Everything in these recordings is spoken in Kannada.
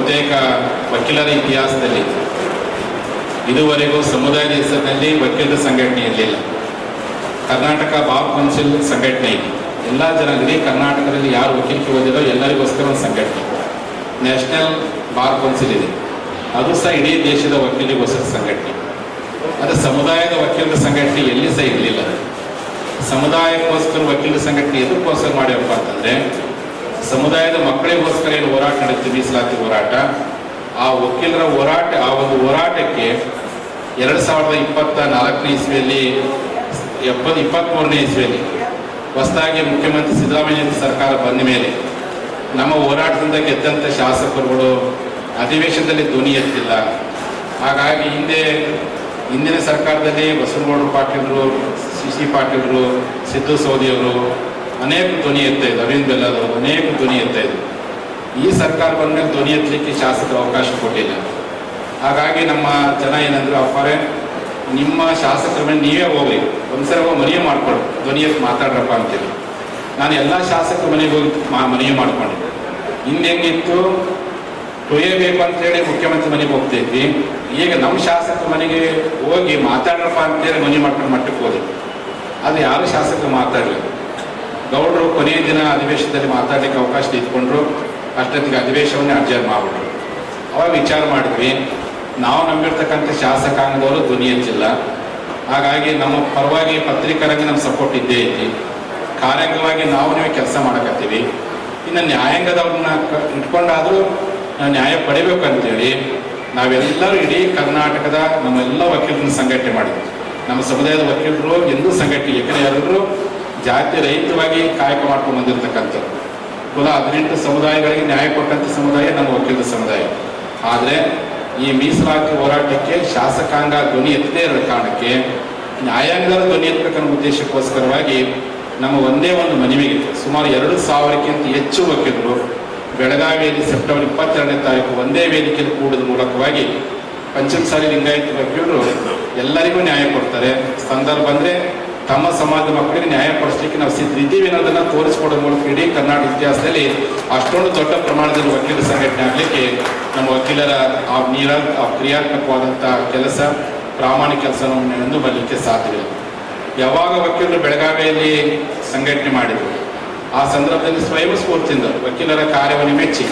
ಬಹುತೇಕ ವಕೀಲರ ಇತಿಹಾಸದಲ್ಲಿ ಇದುವರೆಗೂ ಸಮುದಾಯದ ಹೆಸರಿನಲ್ಲಿ ವಕೀಲರ ಸಂಘಟನೆ ಇರಲಿಲ್ಲ. ಕರ್ನಾಟಕ ಬಾಬ್ ಕೌನ್ಸಿಲ್ ಸಂಘಟನೆ ಇದೆ. ಎಲ್ಲ ಜನರಿಗೆ ಕರ್ನಾಟಕದಲ್ಲಿ ಯಾರು ವಕೀಲಕ್ಕೆ ಓದಿರೋ ಎಲ್ಲರಿಗೋಸ್ಕರ ಒಂದು ಸಂಘಟನೆ. ನ್ಯಾಷನಲ್ ಬಾರ್ ಕೌನ್ಸಿಲ್ ಇದೆ. ಅದು ಸಹ ಇಡೀ ದೇಶದ ವಕೀಲಿಗೋಸ್ಕರ ಸಂಘಟನೆ. ಅದು ಸಮುದಾಯದ ವಕೀಲರ ಸಂಘಟನೆ ಎಲ್ಲಿ ಸಹ ಇರಲಿಲ್ಲ. ಸಮುದಾಯಕ್ಕೋಸ್ಕರ ವಕೀಲರ ಸಂಘಟನೆ ಎದಕ್ಕೋಸ್ಕರ ಮಾಡ್ಯಪ್ಪ ಅಂತಂದ್ರೆ ಸಮುದಾಯದ ಮಕ್ಕಳಿಗೋಸ್ಕರ ಏನು ಹೋರಾಟ ನಡೆಯುತ್ತೆ ಮೀಸಲಾತಿ ಹೋರಾಟ? ಆ ವಕೀಲರ ಹೋರಾಟ, ಆ ಒಂದು ಹೋರಾಟಕ್ಕೆ ಎರಡು ಸಾವಿರದ ಇಪ್ಪತ್ತ ನಾಲ್ಕನೇ ಇಸ್ವಿಯಲ್ಲಿ ಎಪ್ಪತ್ತು ಇಪ್ಪತ್ತ್ಮೂರನೇ ಇಸ್ವಿಯಲ್ಲಿ ಹೊಸದಾಗಿ ಮುಖ್ಯಮಂತ್ರಿ ಸಿದ್ದರಾಮಯ್ಯ ಸರ್ಕಾರ ಬಂದ ಮೇಲೆ ನಮ್ಮ ಹೋರಾಟದಿಂದ ಗೆದ್ದಂಥ ಶಾಸಕರುಗಳು ಅಧಿವೇಶನದಲ್ಲಿ ಧ್ವನಿ ಎತ್ತಿಲ್ಲ. ಹಾಗಾಗಿ ಹಿಂದೆ ಹಿಂದಿನ ಸರ್ಕಾರದಲ್ಲಿ ಬಸವನಗೌಡ ಪಾಟೀಲರು, ಸಿ ಸಿ ಪಾಟೀಲರು, ಸಿದ್ದು ಸೌದಿಯವರು ಅನೇಕ ಧ್ವನಿ ಎತ್ತ ಇದೆ. ಅರವಿಂದ್ ಬೆಲ್ಲದವರು ಅನೇಕ ಧ್ವನಿ ಎತ್ತ ಇದೆ. ಈ ಸರ್ಕಾರ ಬಂದ್ಮೇಲೆ ಧ್ವನಿ ಎತ್ತಲಿಕ್ಕೆ ಶಾಸಕರು ಅವಕಾಶ ಕೊಟ್ಟಿಲ್ಲ. ಹಾಗಾಗಿ ನಮ್ಮ ಜನ ಏನಂದ್ರು, ಅಪ್ಪಾರೆ, ನಿಮ್ಮ ಶಾಸಕರ ಮೇಲೆ ನೀವೇ ಹೋಗ್ರಿ. ಒಂದ್ಸಲ ಹೋಗಿ ಮನವಿ ಮಾಡ್ಕೊಳ್ಳಿ. ಧ್ವನಿ ಎತ್ತು ಮಾತಾಡ್ರಪ್ಪ ಅಂತೇಳಿ ನಾನು ಎಲ್ಲ ಶಾಸಕರ ಮನೆಗೆ ಹೋಗಿ ಮಾ, ಮನವಿ ಮಾಡ್ಕೊಂಡೆ ಹಿಂದೆ ಹೆಂಗಿತ್ತು? ತೊಯ್ಯಬೇಕು ಅಂತೇಳಿ ಮುಖ್ಯಮಂತ್ರಿ ಮನೆಗೆ ಹೋಗ್ತಾ ಇದ್ವಿ ಈಗ ನಮ್ಮ ಶಾಸಕರ ಮನೆಗೆ ಹೋಗಿ ಮಾತಾಡ್ರಪ್ಪ ಅಂತೇಳಿ ಮನೆ ಮಾಡ್ಕೊಂಡು ಮಟ್ಟಕ್ಕೆ ಹೋದ್ರು ಅದು ಯಾರು ಶಾಸಕರು ಮಾತಾಡಲಿಲ್ಲ. ಗೌಡರು ಕೊನೆಯ ದಿನ ಅಧಿವೇಶನದಲ್ಲಿ ಮಾತಾಡಲಿಕ್ಕೆ ಅವಕಾಶ ಇದ್ಕೊಂಡ್ರು ಅಷ್ಟೊತ್ತಿಗೆ ಅಧಿವೇಶನವನ್ನೇ ಅಡ್ಜರ್ ಮಾಡಿಬಿಟ್ರು. ಅವಾಗ ವಿಚಾರ ಮಾಡಿದ್ವಿ, ನಾವು ನಂಬಿರ್ತಕ್ಕಂಥ ಶಾಸಕಾಂಗದವರು ಧ್ವನಿ ಹೆಚ್ಚಿಲ್ಲ. ಹಾಗಾಗಿ ನಮ್ಮ ಪರವಾಗಿ ಪತ್ರಿಕರಂಗೆ ನಮ್ಮ ಸಪೋರ್ಟ್ ಇದ್ದೇ ಐತಿ. ಕಾರ್ಯಾಂಗವಾಗಿ ನಾವು ನೀವು ಕೆಲಸ ಮಾಡಕತ್ತೀವಿ. ಇನ್ನು ನ್ಯಾಯಾಂಗದವ್ರನ್ನ ಇಟ್ಕೊಂಡಾದರೂ ಇಟ್ಕೊಂಡಾದ್ರೂ ನಾವು ನ್ಯಾಯ ಪಡಿಬೇಕು ಅಂತೇಳಿ ನಾವೆಲ್ಲರೂ ಇಡೀ ಕರ್ನಾಟಕದ ನಮ್ಮೆಲ್ಲ ವಕೀಲರನ್ನ ಸಂಘಟನೆ ಮಾಡಿದ್ವಿ. ನಮ್ಮ ಸಮುದಾಯದ ವಕೀಲರು ಎಂದೂ ಸಂಘಟನೆ ಯಾಕಂದರೆ ಎಲ್ಲರೂ ಜಾತಿ ರಹಿತವಾಗಿ ಕಾಯಕ ಮಾಡ್ಕೊಂಡು ಬಂದಿರತಕ್ಕಂಥದ್ದು. ಕುಲ ಹದಿನೆಂಟು ಸಮುದಾಯಗಳಿಗೆ ನ್ಯಾಯ ಕೊಟ್ಟಂಥ ಸಮುದಾಯ ನಮ್ಮ ವಕೀಲರ ಸಮುದಾಯ. ಆದರೆ ಈ ಮೀಸಲಾತಿ ಹೋರಾಟಕ್ಕೆ ಶಾಸಕಾಂಗ ಧ್ವನಿ ಎತ್ತದೇ ಇರೋ ಕಾರಣಕ್ಕೆ ನ್ಯಾಯಾಂಗದ ಧ್ವನಿ ಎತ್ತಬೇಕನ್ನೋ ಉದ್ದೇಶಕ್ಕೋಸ್ಕರವಾಗಿ ನಮ್ಮ ಒಂದೇ ಒಂದು ಮನವಿಗಿತ್ತು ಸುಮಾರು ಎರಡು ಸಾವಿರಕ್ಕಿಂತ ಹೆಚ್ಚು ವಕೀಲರು ಬೆಳಗಾವಿಯಲ್ಲಿ ಸೆಪ್ಟೆಂಬರ್ ಇಪ್ಪತ್ತೆರಡನೇ ತಾರೀಕು ಒಂದೇ ವೇದಿಕೆಯಲ್ಲಿ ಕೂಡದ ಮೂಲಕವಾಗಿ ಪಂಚಮಸಾಲಿ ಲಿಂಗಾಯತ ವಕೀಲರು ಎಲ್ಲರಿಗೂ ನ್ಯಾಯ ಕೊಡ್ತಾರೆ. ಸಂದರ್ಭ ಅಂದರೆ ತಮ್ಮ ಸಮಾಜದ ಮಕ್ಕಳಿಗೆ ನ್ಯಾಯ ಕೊಡಿಸ್ಲಿಕ್ಕೆ ನಾವು ಸಿದ್ಧ ಇದ್ದೀವಿ ಅನ್ನೋದನ್ನ ತೋರಿಸಿಕೊಡೋ ಮೂಲಕ ಇಡೀ ಕರ್ನಾಟಕ ಇತಿಹಾಸದಲ್ಲಿ ಅಷ್ಟೊಂದು ದೊಡ್ಡ ಪ್ರಮಾಣದಲ್ಲಿ ವಕೀಲರ ಸಂಘಟನೆ ಆಗಲಿಕ್ಕೆ ನಮ್ಮ ವಕೀಲರ ಆ ನೀರ, ಆ ಕ್ರಿಯಾತ್ಮಕವಾದಂಥ ಕೆಲಸ, ಪ್ರಾಮಾಣಿಕ ಕೆಲಸವನ್ನು ಎಂದು ಬರಲಿಕ್ಕೆ ಸಾಧ್ಯವಿಲ್ಲ ಯಾವಾಗ ವಕೀಲರು ಬೆಳಗಾವಿಯಲ್ಲಿ ಸಂಘಟನೆ ಮಾಡಿದರು, ಆ ಸಂದರ್ಭದಲ್ಲಿ ಸ್ವಯಂ ಸ್ಫೂರ್ತಿಯಿಂದ ವಕೀಲರ ಕಾರ್ಯವನ್ನು ಮೆಚ್ಚಿ,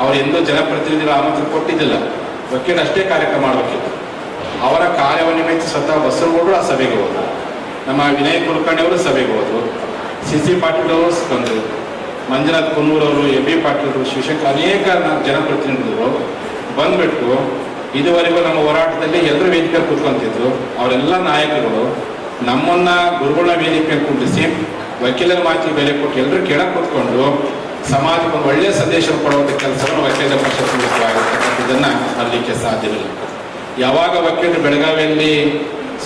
ಅವರು ಎಂದೂ ಜನಪ್ರತಿನಿಧಿಗಳ ಆಮಂತ್ರಣ ಕೊಟ್ಟಿದ್ದಿಲ್ಲ. ವಕೀಲರು ಅಷ್ಟೇ ಕಾರ್ಯಕ್ರಮ ಮಾಡಬೇಕಿತ್ತು. ಅವರ ಕಾರ್ಯವನ್ನು ಮೆಚ್ಚಿ ಸ್ವತಃ ಬಸವಗೌಡರು ಆ ಸಭೆಗೆ ಹೋದರು. ನಮ್ಮ ವಿನಯ್ ಕುಲಕರ್ಣಿ ಅವರು ಸಭೆಗೆ ಹೋದರು. ಸಿ ಸಿ ಪಾಟೀಲ್ ಅವರು ಬಂದರು. ಮಂಜುನಾಥ್ ಕುನ್ನೂರವರು ಎ ಬಿ ಪಾಟೀಲರು ಶಿವಶಂಕರ್ ಅನೇಕ ಜನಪ್ರತಿನಿಧಿಗಳು ಬಂದ್ಬಿಟ್ಟು ಇದುವರೆಗೂ ನಮ್ಮ ಹೋರಾಟದಲ್ಲಿ ಎಲ್ಲರೂ ವೇದಿಕೆ ಕೂತ್ಕೊಂತಿದ್ರು. ಅವರೆಲ್ಲ ನಾಯಕರುಗಳು ನಮ್ಮನ್ನ ಗುರುಗಳ ವೇದಿಕೆ ಕುಂಡಿಸಿ ವಕೀಲರ ಮಾತಿಗೆ ಬೆಲೆ ಕೊಟ್ಟು ಎಲ್ಲರೂ ಕೆಳಗೆ ಕೂತ್ಕೊಂಡು ಸಮಾಜಕ್ಕೆ ಒಂದು ಒಳ್ಳೆಯ ಸಂದೇಶ ಕೊಡುವಂಥ ಕೆಲಸವನ್ನು ವಕೀಲರ ಪರಿಷತ್ ಮೂಲಕವಾಗಿರ್ತಕ್ಕಂಥದ್ದನ್ನು ಮಾಡಲಿಕ್ಕೆ ಸಾಧ್ಯವಿಲ್ಲ. ಯಾವಾಗ ವಕೀಲರು ಬೆಳಗಾವಿಯಲ್ಲಿ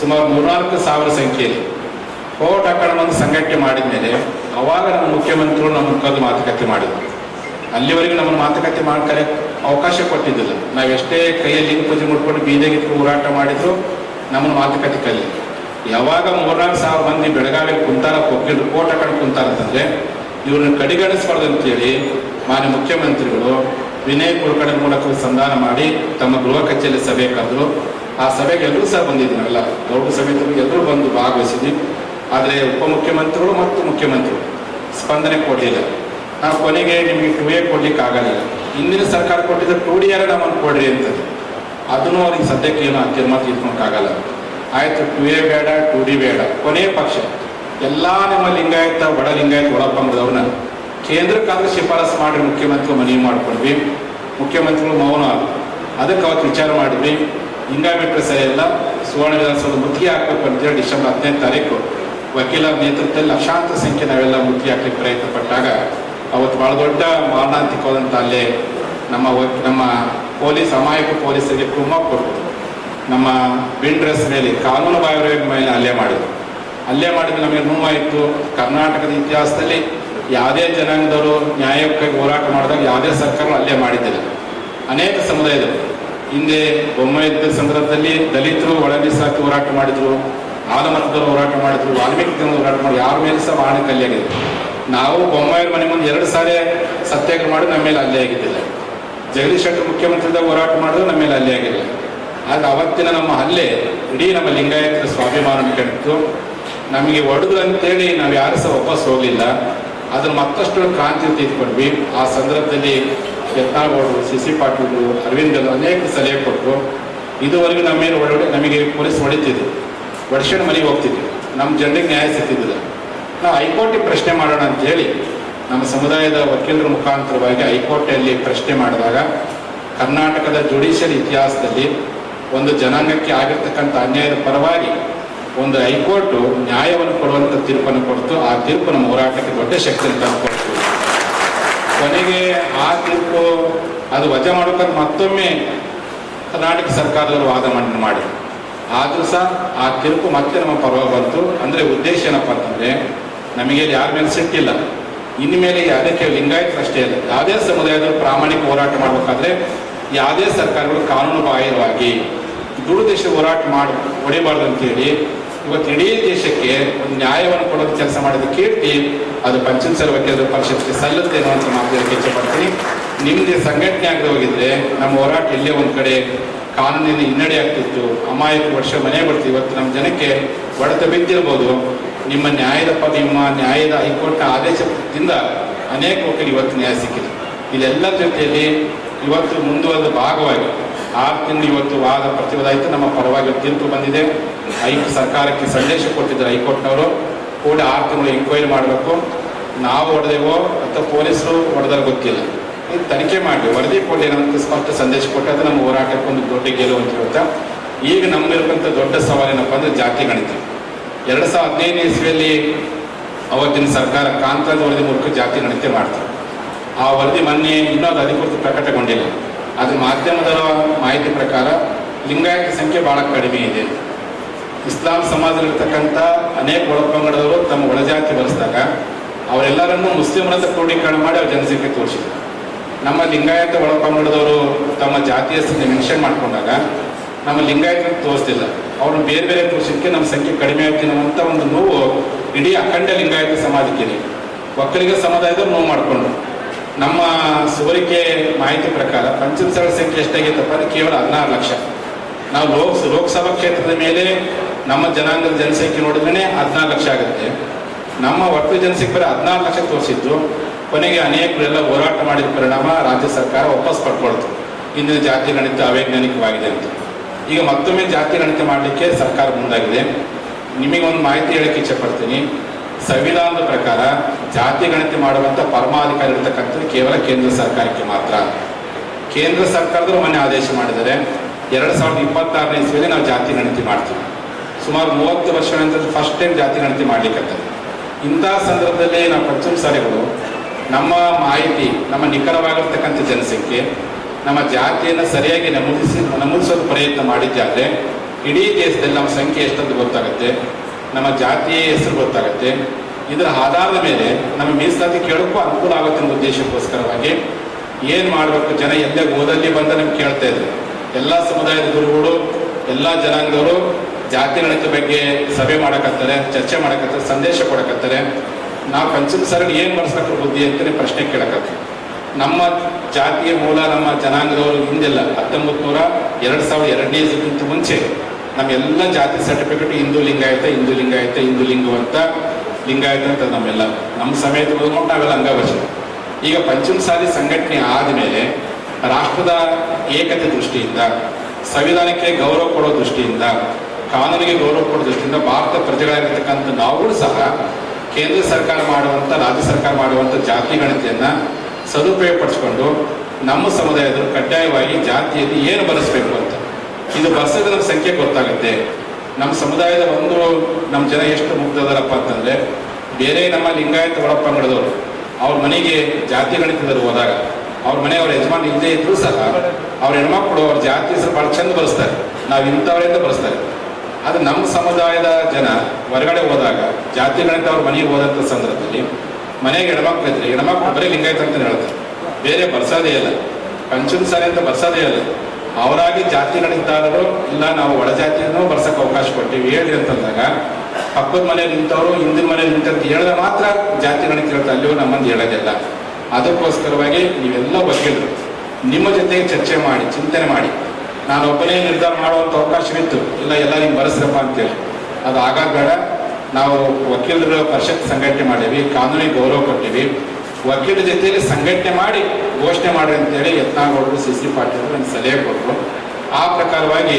ಸುಮಾರು ಮೂರ್ನಾಲ್ಕು ಸಾವಿರ ಸಂಖ್ಯೆಯಲ್ಲಿ ಕೋರ್ಟ್ ಒಂದು ಸಂಘಟನೆ ಮಾಡಿದ ಮೇಲೆ ಅವಾಗ ನಮ್ಮ ಮುಖ್ಯಮಂತ್ರಿಗಳು ನಮ್ಮ ಮುಖದ್ದು ಮಾತುಕತೆ ಮಾಡಿದ್ರು. ಅಲ್ಲಿವರೆಗೂ ನಮ್ಮನ್ನು ಮಾತುಕತೆ ಮಾಡ್ತಾರೆ ಅವಕಾಶ ಕೊಟ್ಟಿದ್ದಿಲ್ಲ. ನಾವೆಷ್ಟೇ ಕೈಯಲ್ಲಿ ಪೂಜೆ ಮುಟ್ಕೊಂಡು ಬೀದಿಗೆ ಹೋರಾಟ ಮಾಡಿದ್ರು, ನಮ್ಮನ್ನು ಮಾತುಕತೆ ಕಲಿ ಯಾವಾಗ ಮೂರ್ನಾಲ್ಕು ಸಾವಿರ ಮಂದಿ ಬೆಳಗಾವಿ ಕುಂತಾರ ವಕೀಲರು ಕೋರ್ಟ್ ಹಾಕೊಂಡು ಕುಂತಾರ ಅಂತಂದ್ರೆ, ಇವ್ರನ್ನ ಕಡಿಗಣಿಸ್ಬಾರ್ದು ಮಾನ್ಯ ಮುಖ್ಯಮಂತ್ರಿಗಳು ವಿನಯ್ ಕುಲಕರ್ಣಿ ಮೂಲಕ ಸಂಧಾನ ಮಾಡಿ ತಮ್ಮ ಗೃಹ ಕಚೇರಿ ಸಭೆ ಕರೆದ್ರು. ಆ ಸಭೆಗೆ ಎಲ್ಲರೂ ಸಹ ಬಂದಿದ್ದೀನಲ್ಲ ದೊಡ್ಡ ಸಮಿತಿ ಎಲ್ಲರೂ ಬಂದು ಭಾಗವಹಿಸಿದ್ವಿ. ಆದರೆ ಉಪಮುಖ್ಯಮಂತ್ರಿಗಳು ಮತ್ತು ಮುಖ್ಯಮಂತ್ರಿಗಳು, ಸ್ಪಂದನೆ ಕೊಡಲಿಲ್ಲ. ನಾವು ಕೊನೆಗೆ ನಿಮಗೆ ಟು ಎ ಕೊಡ್ಲಿಕ್ಕೆ ಆಗಲಿಲ್ಲ ಹಿಂದಿನ ಸರ್ಕಾರ ಕೊಟ್ಟಿದ್ದ ಟು ಡಿ ಆರ್ ನಮ್ಮನ್ನು ಕೊಡ್ರಿ ಅಂತದ್ದು. ಅದನ್ನು ಅವ್ರಿಗೆ ಸದ್ಯಕ್ಕೆ ಏನು ತೀರ್ಮಾನ ತೀರ್ಕೊಳಕ್ಕಾಗಲ್ಲ ಆಯಿತು ಟು ಎ ಬೇಡ ಟು ಡಿ ಬೇಡ. ಕೊನೆಯ ಪಕ್ಷ. ಎಲ್ಲ ನಿಮ್ಮ ಲಿಂಗಾಯತ, ಬಡ ಲಿಂಗಾಯತ ಒಳಪಂಗದವ್ರನ್ನ ಕೇಂದ್ರಕ್ಕಾದ್ರೂ ಶಿಫಾರಸು ಮಾಡಿ ಮುಖ್ಯಮಂತ್ರಿ ಮನವಿ ಮಾಡ್ಕೊಂಡ್ವಿ ಮುಖ್ಯಮಂತ್ರಿಗಳು ಮೌನ ಅದಕ್ಕೆ ಅವತ್ತು ವಿಚಾರ ಮಾಡಿದ್ವಿ. ಹಿಂಗ ಬಿಟ್ಟರೆ ಸರಿ ಎಲ್ಲ ಸುವರ್ಣ ವಿಧಾನಸೌಧ ಮುತ್ತಿಗೆ ಹಾಕಬೇಕು ಅಂತೇಳಿ ಡಿಸೆಂಬರ್ ಹದಿನೈದು ತಾರೀಕು ವಕೀಲರ ನೇತೃತ್ವದಲ್ಲಿ ಲಕ್ಷಾಂತರ ಸಂಖ್ಯೆ ನಾವೆಲ್ಲ ಮುತ್ತಿಗೆ ಹಾಕ್ಲಿಕ್ಕೆ ಪ್ರಯತ್ನ ಪಟ್ಟಾಗ ಅವತ್ತು ಬಹಳ ದೊಡ್ಡ ಮಾರಣಾಂತಿಕವಾದಂಥ ಅಲ್ಲೇ ನಮ್ಮ ನಮ್ಮ ಪೊಲೀಸ್, ಅಮಾಯಕ ಪೊಲೀಸರಿಗೆ ಕುಮ್ಮ ಕೊಟ್ಟು ನಮ್ಮ ಬಿಂಡ್ರೆಸ್ ಡ್ರೆಸ್ ಮೇಲೆ, ಕಾನೂನು ಬಾಹಿರ ಮೇಲೆ ಹಲ್ಲೆ ಮಾಡಿದ್ರು. ಹಲ್ಲೆ ಮಾಡಿದ್ರೆ ನಮಗೆ ನೋವಾಯಿತು. ಕರ್ನಾಟಕದ ಇತಿಹಾಸದಲ್ಲಿ ಯಾವುದೇ ಜನಾಂಗದವರು ನ್ಯಾಯಕ್ಕಾಗಿ ಹೋರಾಟ ಮಾಡಿದಾಗ ಯಾವುದೇ ಸರ್ಕಾರ ಅಲ್ಲೇ ಮಾಡಿದ್ದಿಲ್ಲ. ಅನೇಕ ಸಮುದಾಯದವರು. ಹಿಂದೆ ಬೊಮ್ಮಾಯಿದ್ದ ಸಂದರ್ಭದಲ್ಲಿ ದಲಿತರು ಒಳಗಿಸಾಕಿ ಹೋರಾಟ ಮಾಡಿದ್ರು. ಆಲಮತದವರು ಹೋರಾಟ ಮಾಡಿದ್ರು ವಾಲ್ಮೀಕಿ ಹೋರಾಟ ಮಾಡಿ, ಯಾರ ಮೇಲೆ ಸಹ ವಾಹನ ಕಲ್ಲಿಯಾಗಿದೆ ನಾವು ಬೊಮ್ಮಾಯರ ಮನೆ ಮುಂದೆ ಎರಡು ಸಾರಿ ಸತ್ಯಾಗ್ರಹ ಮಾಡಿ ನಮ್ಮ ಮೇಲೆ ಅಲ್ಲೇ ಆಗಿದ್ದಿಲ್ಲ. ಜಗದೀಶ್ ಶೆಟ್ಟರ್ ಮುಖ್ಯಮಂತ್ರಿದಾಗ ಹೋರಾಟ ಮಾಡಿದ್ರು ನಮ್ಮ ಮೇಲೆ ಅಲ್ಲೇ ಆಗಿಲ್ಲ. ಆದ್ರೆ ಅವತ್ತಿನ ನಮ್ಮ ಹಲ್ಲೆ, ಇಡೀ ನಮ್ಮ ಲಿಂಗಾಯತರ ಸ್ವಾಭಿಮಾನ ಕಂಡಿತ್ತು ನಮಗೆ ಒಡೆದು ಅಂತೇಳಿ ನಾವು ಯಾರು ಸಹ ವಾಪಸ್ ಹೋಗಲಿಲ್ಲ. ಅದನ್ನು ಮತ್ತಷ್ಟು ಕ್ರಾಂತಿ ತೀರ್ಕೊಂಡ್ವಿ. ಆ ಸಂದರ್ಭದಲ್ಲಿ ಯತ್ನಾಗೌಡರು ಸಿ ಸಿ ಪಾಟೀಲ್ ಅರವಿಂದ್ ಅನೇಕ ಸಲಹೆ ಕೊಟ್ಟರು. ಇದುವರೆಗೂ ನಮ್ಮ ಮೇಲೆ ಒಳಗಡೆ ನಮಗೆ ಪೊಲೀಸ್ ಹೊಡಿತಿದ್ರು ಒಡಿಸ್ಕೊಂಡು ಮನೆಗೆ ಹೋಗ್ತಿದ್ವಿ. ನಮ್ಮ ಜನರಿಗೆ ನ್ಯಾಯ ಸಿಗ್ತಿದ್ದಿಲ್ಲ. ನಾವು ಹೈಕೋರ್ಟಿಗೆ ಪ್ರಶ್ನೆ ಮಾಡೋಣ ಅಂತ ಹೇಳಿ ನಮ್ಮ ಸಮುದಾಯದ ವಕೀಲರ ಮುಖಾಂತರವಾಗಿ ಹೈಕೋರ್ಟಲ್ಲಿ ಪ್ರಶ್ನೆ ಮಾಡಿದಾಗ ಕರ್ನಾಟಕದ ಜುಡಿಷಿಯಲ್ ಇತಿಹಾಸದಲ್ಲಿ ಒಂದು ಜನಾಂಗಕ್ಕೆ ಆಗಿರ್ತಕ್ಕಂಥ ಅನ್ಯಾಯದ ಪರವಾಗಿ ಒಂದು ಹೈಕೋರ್ಟು ನ್ಯಾಯವನ್ನು ಕೊಡುವಂಥ ತೀರ್ಪನ್ನು ಕೊಡ್ತು. ಆ ತೀರ್ಪು ನಮ್ಮ ಹೋರಾಟಕ್ಕೆ ದೊಡ್ಡ ಶಕ್ತಿಯನ್ನು ತಂದುಕೊಡ್ತು ಕೊನೆಗೆ ಆ ತೀರ್ಪು ಅದು ವಜಾ ಮಾಡ್ಕೊಂಡು ಮತ್ತೊಮ್ಮೆ ಕರ್ನಾಟಕ ಸರ್ಕಾರದವರು ವಾದ ಮಾಡಿ. ಆದರೂ ಸಹ ಆ ತಿರುಪು ಮತ್ತೆ ನಮ್ಮ ಪರ್ವ ಬಂತು. ಅಂದರೆ ಉದ್ದೇಶ ಏನಪ್ಪ ಅಂತಂದರೆ, ನಮಗೆ ಯಾರ ಮೇಲೆ ಸಿಟ್ಟಿಲ್ಲ. ಇನ್ಮೇಲೆ ಅದಕ್ಕೆ ಲಿಂಗಾಯತರು ಅಷ್ಟೇ ಇಲ್ಲ ಯಾವುದೇ ಸಮುದಾಯದವರು ಪ್ರಾಮಾಣಿಕ ಹೋರಾಟ ಮಾಡಬೇಕಾದ್ರೆ ಯಾವುದೇ ಸರ್ಕಾರಗಳು ಕಾನೂನು ಬಾಹಿರವಾಗಿ ದೇಶ ಹೋರಾಟ ಮಾಡಿ, ಹೊಡಿಬಾರ್ದು ಅಂತೇಳಿ ಇವತ್ತು ಇಡೀ ದೇಶಕ್ಕೆ ಒಂದು ನ್ಯಾಯವನ್ನು ಕೊಡೋದು ಕೆಲಸ ಮಾಡಿದ ಕೀರ್ತಿ, ಅದು ಪಂಚಮಸರ ವಕೀಲರ ಪರಿಷತ್ಗೆ ಸಲ್ಲುತ್ತೆ ಅನ್ನೋ ಮಾತು ಇಚ್ಛೆ ಪಡ್ತೀನಿ. ನಿಮಗೆ ಸಂಘಟನೆ ಆಗದೆ ಹೋಗಿದ್ರೆ ನಮ್ಮ ಹೋರಾಟ ಇಲ್ಲೇ ಒಂದು ಕಡೆ ಕಾನೂನಿನ ಹಿನ್ನಡೆ ಆಗ್ತಿತ್ತು. ಅಮಾಯಕ ವರ್ಷ ಮನೆ ಬರ್ತೀವಿ. ಇವತ್ತು ನಮ್ಮ ಜನಕ್ಕೆ ಹೊಡೆತ ಬಿದ್ದಿರ್ಬೋದು. ನಿಮ್ಮ ನ್ಯಾಯದ ಪ, ನಿಮ್ಮ ನ್ಯಾಯದ ಹೈಕೋರ್ಟ್ನ ಆದೇಶದಿಂದ ಅನೇಕ ವಕೀಲರು ಇವತ್ತು ನ್ಯಾಯ ಸಿಕ್ಕಿದೆ. ಇದೆಲ್ಲ ಜೊತೆಯಲ್ಲಿ ಇವತ್ತು ಮುಂದುವರೆದ ಭಾಗವಾಗಿ ಆರು ತಿಂಗಳು ಇವತ್ತು ವಾದ ಪ್ರತಿವಾದ ನಮ್ಮ ಪರವಾಗಿ ತೀರ್ಪು ಬಂದಿದೆ. ಹೈ ಸರ್ಕಾರಕ್ಕೆ ಸಂದೇಶ ಕೊಟ್ಟಿದ್ದಾರೆ ಹೈಕೋರ್ಟ್ನವರು. ಕೂಡ ಆರು ತಿಂಗಳು ಎಂಕ್ವೈರಿ ಮಾಡಬೇಕು. ನಾವು ಹೊಡೆದೇವೋ ಅಥವಾ ಪೊಲೀಸರು ಹೊಡೆದಾಗ ಗೊತ್ತಿಲ್ಲ. ತನಿಖೆ ಮಾಡಿ ವರದಿ ಕೊಡಿ ಅನ್ನೋದಕ್ಕೆ ಸ್ಪಷ್ಟ ಸಂದೇಶ ಕೊಟ್ಟು ಅದು ನಮ್ಮ ಹೋರಾಟಕ್ಕೆ ಒಂದು ದೊಡ್ಡ ಗೆಲುವು ಅಂತ ಹೇಳ್ತಾ, ಈಗ ನಮ್ಮಲ್ಲಿರುವಂಥ ದೊಡ್ಡ ಸವಾಲೇನಪ್ಪ ಅಂದರೆ ಜಾತಿ ಗಣಿತ. ಎರಡು ಸಾವಿರದ ಹದಿನೈದನೇ ಇಸ್ವಿಯಲ್ಲಿ ಅವತ್ತಿನ ಸರ್ಕಾರ ಕಾಂತರಾಜ್ ವರದಿ ಮೂಲಕ ಜಾತಿ ಗಣಿತ ಮಾಡ್ತಾರೆ ಆ ವರದಿ ಮೊನ್ನೆ ಇನ್ನೂ ಅದು ಅಧಿಕೃತ ಪ್ರಕಟಗೊಂಡಿಲ್ಲ. ಅದು ಮಾಧ್ಯಮದ ಮಾಹಿತಿ ಪ್ರಕಾರ ಲಿಂಗಾಯತ ಸಂಖ್ಯೆ ಬಹಳ ಕಡಿಮೆ ಇದೆ. ಇಸ್ಲಾಂ ಸಮಾಜದಲ್ಲಿರ್ತಕ್ಕಂಥ ಅನೇಕ ಒಳಪಂಗಡದವರು ತಮ್ಮ ಒಳಜಾತಿ ಬರೆಸಿದಾಗ ಅವರೆಲ್ಲರನ್ನೂ ಮುಸ್ಲಿಮರಂತ ಕ್ರೋಢೀಕರಣ ಮಾಡಿ ಅವ್ರ ಜನಸಂಖ್ಯೆ ತೋರಿಸಿದ್ರು. ನಮ್ಮ ಲಿಂಗಾಯತ ಒಳಪಂಗಡದವರು ತಮ್ಮ ಜಾತಿಯ ಹೆಸರನ್ನ ಮೆನ್ಷನ್ ಮಾಡಿಕೊಂಡಾಗ ನಮ್ಮ ಲಿಂಗಾಯತ ತೋರಿಸ್ತಿಲ್ಲ. ಅವ್ರನ್ನ ಬೇರೆ ಬೇರೆ ಪುರುಷಕ್ಕೆ ನಮ್ಮ ಸಂಖ್ಯೆ ಕಡಿಮೆ ಆಗ್ತೀನಿ ಅಂತ ಒಂದು ನೋವು ಇಡೀ ಅಖಂಡ ಲಿಂಗಾಯತ ಸಮಾಜಕ್ಕೆ ಒಕ್ಕಲಿಗ ಸಮುದಾಯದವ್ರು ನೋವು ಮಾಡಿಕೊಂಡು. ನಮ್ಮ ಸೋರಿಕೆ ಮಾಹಿತಿ ಪ್ರಕಾರ ಪಂಚಮಸಾಲ ಸಂಖ್ಯೆ ಎಷ್ಟಾಗೈತಪ್ಪ ಅಂದ್ರೆ ಕೇವಲ ಹದಿನಾರು ಲಕ್ಷ. ನಾವು ಲೋಕ ಲೋಕಸಭಾ ಕ್ಷೇತ್ರದ ಮೇಲೆ ನಮ್ಮ ಜನಾಂಗದ ಜನಸಂಖ್ಯೆ ನೋಡಿದ್ರೆ ಹದಿನಾರು ಲಕ್ಷ ಆಗುತ್ತೆ. ನಮ್ಮ ಒಟ್ಟು ಜನಸಂಖ್ಯೆ ಬರೀ ಹದಿನಾರು ಲಕ್ಷ ತೋರಿಸಿದ್ದು. ಕೊನೆಗೆ ಅನೇಕರೆಲ್ಲ ಹೋರಾಟ ಮಾಡಿದ ಪರಿಣಾಮ ರಾಜ್ಯ ಸರ್ಕಾರ ವಾಪಸ್ ಪಡ್ಕೊಳ್ತು. ಇಂದಿನ ಜಾತಿ ಗಣಿತ ಅವೈಜ್ಞಾನಿಕವಾಗಿದೆ ಅಂತ. ಈಗ ಮತ್ತೊಮ್ಮೆ ಜಾತಿ ಗಣಿತ ಮಾಡಲಿಕ್ಕೆ ಸರ್ಕಾರ ಮುಂದಾಗಿದೆ. ನಿಮಗೆ ಒಂದು ಮಾಹಿತಿ ಹೇಳಕ್ಕೆ ಇಚ್ಛೆಪಡ್ತೀನಿ. ಸಂವಿಧಾನದ ಪ್ರಕಾರ ಜಾತಿ ಗಣತಿ ಮಾಡುವಂಥ ಪರಮಾಧಿಕಾರಿ ಇರತಕ್ಕಂಥದ್ದು ಕೇವಲ ಕೇಂದ್ರ ಸರ್ಕಾರಕ್ಕೆ ಮಾತ್ರ. ಕೇಂದ್ರ ಸರ್ಕಾರದವರು ಮೊನ್ನೆ ಆದೇಶ ಮಾಡಿದರೆ ಎರಡು ಸಾವಿರದ ಇಪ್ಪತ್ತಾರನೇ ಇಸ್ವಿಯಲ್ಲಿ ನಾವು ಜಾತಿ ಗಣತಿ ಮಾಡ್ತೀವಿ. ಸುಮಾರು ಮೂವತ್ತು ವರ್ಷ ನಂತರ ಫಸ್ಟ್ ಟೈಮ್ ಜಾತಿ ಗಣತಿ ಮಾಡ್ಲಿಕ್ಕೆ ಇಂಥ ಸಂದರ್ಭದಲ್ಲಿ ನಾವು ಪಂಚಮ ಸಾರಿಗಳು ನಮ್ಮ ಮಾಹಿತಿ, ನಮ್ಮ ನಿಖರವಾಗಿರ್ತಕ್ಕಂಥ ಜನಸಂಖ್ಯೆ, ನಮ್ಮ ಜಾತಿಯನ್ನು ಸರಿಯಾಗಿ ನಮೂದಿಸಿ, ನಮೂದಿಸೋದು ಪ್ರಯತ್ನ ಮಾಡಿದ್ದಾದರೆ, ಇಡೀ ದೇಶದಲ್ಲಿ ನಮ್ಮ ಸಂಖ್ಯೆ ಎಷ್ಟಂತ ಗೊತ್ತಾಗುತ್ತೆ? ನಮ್ಮ ಜಾತಿಯ ಹೆಸರು ಗೊತ್ತಾಗುತ್ತೆ? ಇದರ ಆಧಾರದ ಮೇಲೆ ನಮ್ಮ ಮೀಸಲಾತಿ ಕೇಳೋಕ್ಕೂ ಅನುಕೂಲ ಆಗುತ್ತೆ ಅನ್ನೋ ಉದ್ದೇಶಕ್ಕೋಸ್ಕರವಾಗಿ ಏನು ಮಾಡಬೇಕು? ಜನ ಎಲ್ಲೇ ಓದಲ್ಲಿ ಬಂದ ನಮ್ಗೆ ಕೇಳ್ತಾ ಇದ್ರು. ಎಲ್ಲ ಸಮುದಾಯದ ಗುರುಗಳು, ಎಲ್ಲ ಜನಾಂಗದವರು ಜಾತಿ, ಗಣಿತ ಬಗ್ಗೆ ಸಭೆ ಮಾಡಕತ್ತಾರೆ, ಚರ್ಚೆ ಮಾಡಕತ್ತಾರೆ, ಸಂದೇಶ ಕೊಡಕತ್ತಾರೆ. ನಾವು ಪಂಚಮ ಸರ್ ಏನು ಬರ್ಸ್ಬೇಕು ಬುದ್ಧಿ ಅಂತಲೇ ಪ್ರಶ್ನೆ ಕೇಳಕತ್ತೀವಿ. ನಮ್ಮ ಜಾತಿಯ ಮೂಲ, ನಮ್ಮ ಜನಾಂಗದವರು ಹಿಂದೆಲ್ಲ. ಹತ್ತೊಂಬತ್ತು ನೂರ ಎರಡು ಸಾವಿರದ ಎರಡನೇ ಇಸಕ್ಕಿಂತ ಮುಂಚೆ ನಮ್ಮೆಲ್ಲ ಜಾತಿ ಸರ್ಟಿಫಿಕೇಟ್ ಹಿಂದೂ ಲಿಂಗಾಯತ ಹಿಂದೂ ಲಿಂಗಾಯತ, ಹಿಂದೂ ಲಿಂಗವಂತ ಲಿಂಗಾಯತ ಅಂತ ನಮ್ಮೆಲ್ಲ. ನಮ್ಮ ಸಮೇತ ಓದ್ಕೊಂಡು ನಾವೆಲ್ಲ ಅಂಗವಚನ ಈಗ ಪಂಚಮಸಾಲಿ ಸಂಘಟನೆ ಆದಮೇಲೆ ರಾಷ್ಟ್ರದ ಏಕತೆ ದೃಷ್ಟಿಯಿಂದ, ಸಂವಿಧಾನಕ್ಕೆ ಗೌರವ ಕೊಡೋ ದೃಷ್ಟಿಯಿಂದ, ಕಾನೂನಿಗೆ ಗೌರವ ಕೊಡೋ ದೃಷ್ಟಿಯಿಂದ ಭಾರತ ಪ್ರಜೆಗಳಾಗಿರ್ತಕ್ಕಂಥ ನಾವುಗಳು ಸಹ ಕೇಂದ್ರ ಸರ್ಕಾರ ಮಾಡುವಂಥ ರಾಜ್ಯ ಸರ್ಕಾರ ಮಾಡುವಂಥ ಜಾತಿ ಗಣತಿಯನ್ನು ಸದುಪಯೋಗ ಪಡಿಸ್ಕೊಂಡು ನಮ್ಮ ಸಮುದಾಯದವರು ಕಡ್ಡಾಯವಾಗಿ ಜಾತಿಯಲ್ಲಿ ಏನು ಬರೆಸಬೇಕು ಅಂತ. ಇದು ಬರೆಸಿದ್ರೆ ಸಂಖ್ಯೆ ಗೊತ್ತಾಗುತ್ತೆ. ನಮ್ಮ ಸಮುದಾಯದ ಒಂದು, ನಮ್ಮ ಜನ ಎಷ್ಟು ಮುಗ್ಧದಾರಪ್ಪ ಅಂತಂದರೆ, ಬೇರೆ ನಮ್ಮ ಲಿಂಗಾಯತ ಒಳಪಂಗಡದವರು ಅವ್ರ ಮನೆಗೆ ಜಾತಿ ಗಣಿತದಲ್ಲಿ ಹೋದಾಗ, ಅವ್ರ ಮನೆಯವ್ರ ಯಜಮಾನ ಇಲ್ಲದೆ ಇದ್ದರೂ ಸಹ, ಅವ್ರ ಹೆಣ್ಮಕ್ಳು ಅವ್ರ ಜಾತಿ ಹೆಸರು ಭಾಳ ಚಂದ ಬರೆಸ್ತಾರೆ ನಾವು ಇಂಥವರಿಂದ ಬರೆಸ್ತಾರೆ ಅದು ನಮ್ಮ ಸಮುದಾಯದ ಜನ ಹೊರಗಡೆ ಹೋದಾಗ, ಜಾತಿ ಗಣಿತ ಅವ್ರ ಮನೆಗೆ ಹೋದಂಥ ಸಂದರ್ಭದಲ್ಲಿ ಮನೆಗೆ ಹೆಣ್ಮಕ್ಳು ಇದ್ರೆ ಹೆಣ್ಮಕ್ಳು ಬರೀ ಲಿಂಗಾಯತ ಅಂತ ಹೇಳ್ತಾರೆ. ಬೇರೆ ಬರ್ಸೋದೇ ಇಲ್ಲ. ಪಂಚಮ ಸಾರಿ ಅಂತ ಬರ್ಸೋದೇ ಇಲ್ಲ. ಅವರಾಗಿ ಜಾತಿ ಗಣಿತದಾರರು ಇಲ್ಲ ನಾವು ಒಳ ಜಾತಿಯನ್ನು ಬರ್ಸಕ್ಕೆ ಅವಕಾಶ ಕೊಟ್ಟಿವಿ ಹೇಳಿ ಅಂತಂದಾಗ, ಪಕ್ಕದ ಮನೆ ನಿಂತವರು, ಹಿಂದಿನ ಮನೆ ನಿಂತಂತ ಹೇಳಿದ್ರೆ ಮಾತ್ರ ಜಾತಿ ಗಣಿತ ಹೇಳ್ತಾರೆ. ಅಲ್ಲಿಯೂ ನಮ್ಮಂದು ಹೇಳೋದಿಲ್ಲ. ಅದಕ್ಕೋಸ್ಕರವಾಗಿ ನೀವೆಲ್ಲ ವಕೀಲರು ನಿಮ್ಮ ಜೊತೆಗೆ ಚರ್ಚೆ ಮಾಡಿ, ಚಿಂತನೆ ಮಾಡಿ. ನಾನು ಒಬ್ಬನೇ ನಿರ್ಧಾರ ಮಾಡುವಂಥ ಅವಕಾಶವಿತ್ತು. ಇಲ್ಲ ಎಲ್ಲ ನಿಮ್ಗೆ ಬರೆಸ್ರಪ್ಪ ಅಂತೇಳಿ. ಅದು ಆಗಾಗ ಬೇಡ. ನಾವು ವಕೀಲರ ಪರಿಷತ್ ಸಂಘಟನೆ ಮಾಡೀವಿ ಕಾನೂನಿಗೆ ಗೌರವ ಕೊಟ್ಟಿವಿ. ವಕೀಲರ ಜೊತೆಯಲ್ಲಿ ಸಂಘಟನೆ ಮಾಡಿ ಘೋಷಣೆ ಮಾಡಿ ಅಂತೇಳಿ ಯತ್ನಾಗೌಡರು ಸಿ ಸಿ ಪಾಟೀಲ್ ನನಗೆ ಸಲಹೆ ಕೊಟ್ಟರು ಆ ಪ್ರಕಾರವಾಗಿ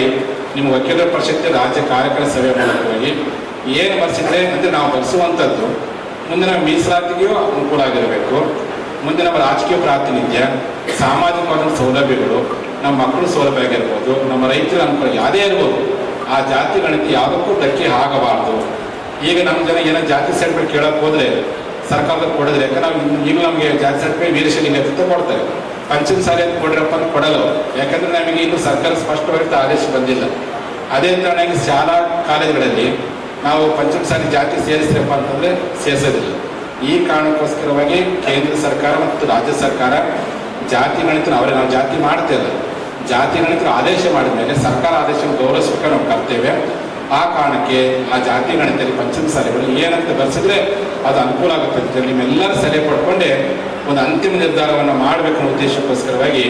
ನಿಮ್ಮ ವಕೀಲರ ಪರಿಷತ್ ರಾಜ್ಯ ಕಾರ್ಯಕರ ಸಭೆ ಮೂಲಕವಾಗಿ ಏನು ಬರೆಸಿದ್ರೆ ಅಂದರೆ ನಾವು ಬರೆಸುವಂಥದ್ದು ಮುಂದಿನ ಮೀಸಲಾತಿಗೂ ಅನುಕೂಲ ಆಗಿರಬೇಕು. ಮುಂದೆ ನಮ್ಮ ರಾಜಕೀಯ ಪ್ರಾತಿನಿಧ್ಯ ಸಾಮಾಜಿಕವಾದ ಸೌಲಭ್ಯಗಳು ನಮ್ಮ ಮಕ್ಕಳು ಸೌಲಭ್ಯ ನಮ್ಮ ರೈತರ ಅನುಕೂಲ ಯಾವುದೇ ಇರ್ಬೋದು, ಆ ಜಾತಿ ಗಣತಿ ಯಾವುದಕ್ಕೂ ಧಕ್ಕೆ ಆಗಬಾರ್ದು. ಈಗ ನಮ್ಮ ಜನ ಏನೋ ಜಾತಿ ಸರ್ಟಿಫಿಕೇಟ್ ಕೇಳಕ್ಕೆ ಹೋದರೆ ಸರ್ಕಾರದ ಕೊಡಿದ್ರೆ, ಯಾಕಂದ್ರೆ ನಾವು ಈಗ ನಮಗೆ ಜಾತಿ ಸರ್ಟಿಫಿಕೇಟ್ ವೀರಶೈಲಿಂಗ ಅಂತ ಕೊಡ್ತಾರೆ. ಪಂಚಮ ಸಾರಿ ಅಂತ ಕೊಡ್ರಪ್ಪ ಅಂತ ಕೊಡಲ್ಲ. ಯಾಕಂದ್ರೆ ನಮಗೆ ಇನ್ನು ಸರ್ಕಾರ ಸ್ಪಷ್ಟವಾಗಿ ಆದೇಶ ಬಂದಿಲ್ಲ. ಅದೇ ಕಾರಣಕ್ಕೆ ಶಾಲಾ ಕಾಲೇಜುಗಳಲ್ಲಿ ನಾವು ಪಂಚಮ ಸಾರಿ ಜಾತಿ ಸೇರಿಸ್ರಪ್ಪ ಅಂತಂದ್ರೆ ಸೇರಿಸೋದಿಲ್ಲ. ಈ ಕಾರಣಕ್ಕೋಸ್ಕರವಾಗಿ ಕೇಂದ್ರ ಸರ್ಕಾರ ಮತ್ತು ರಾಜ್ಯ ಸರ್ಕಾರ ಜಾತಿ ಗಣಿತ ಅವರೇ, ನಾವು ಜಾತಿ ಮಾಡ್ತೇವೆ ಜಾತಿ ಗಣಿತ ಆದೇಶ ಮಾಡಿದ ಮೇಲೆ ಸರ್ಕಾರ ಆದೇಶವನ್ನು ಗೌರವಿಸಬೇಕು ನಾವು ಕರ್ತೇವೆ ಆ ಕಾರಣಕ್ಕೆ ಆ ಜಾತಿ ಗಣಿತದಲ್ಲಿ ಪಂಚಮ ಸಲಹೆಗಳು ಏನಂತ ಬರ್ಸಿದ್ರೆ ಅದು ಅನುಕೂಲ ಆಗುತ್ತೆ ಅಂತ ಹೇಳಿ ನಿಮ್ಮೆಲ್ಲರ ಸಲಹೆ ಪಡ್ಕೊಂಡೆ ಒಂದು ಅಂತಿಮ ನಿರ್ಧಾರವನ್ನು ಮಾಡಬೇಕು ಉದ್ದೇಶಕ್ಕೋಸ್ಕರವಾಗಿ